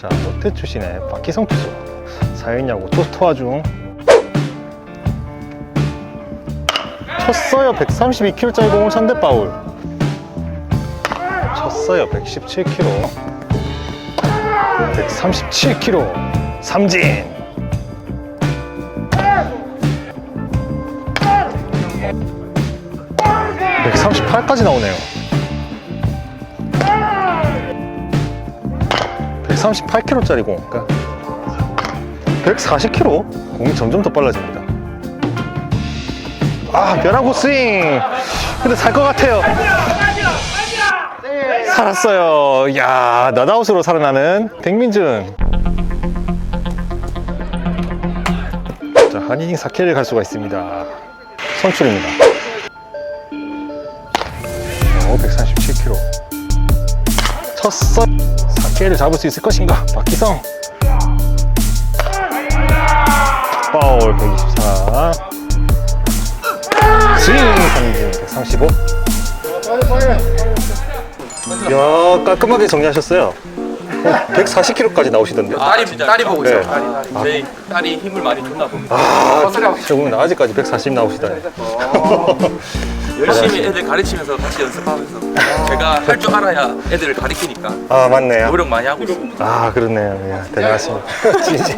자, 롯데 출신의 박희성 투수. 사연야구 투스토와 중. 쳤어요. 132kg짜리 공을 상대 파울. 쳤어요. 117kg. 137kg. 삼진. (138까지) 나오네요 138kg짜리 공 그러니까 140kg 공이 점점 더 빨라집니다. 아 변화구 스윙! 근데 살 것 같아요. 살았어요. 야 넛아웃으로 살아나는 백민준. 자 한 이닝 4K를 갈 수가 있습니다. 선출입니다 쳤어. 4K를 잡을 수 있을 것인가? 박기성. 파울 124 스윙 삼진 135 이야 깔끔하게 정리하셨어요 140kg까지 나오시던데 딸이 딸이 보고 있어요. 네. 딸이, 딸이. 제 딸이 힘을 많이 줬나 봅니다. 아, 저분 아직까지 140 나오시다니. 열심히 애들 가르치면서 같이 연습하면서 제가 할 줄 알아야 애들을 가르치니까 아, 맞네요. 노력 많이 하고 있습니다. 아, 그렇네요. 예, 대단하십니다. 진짜.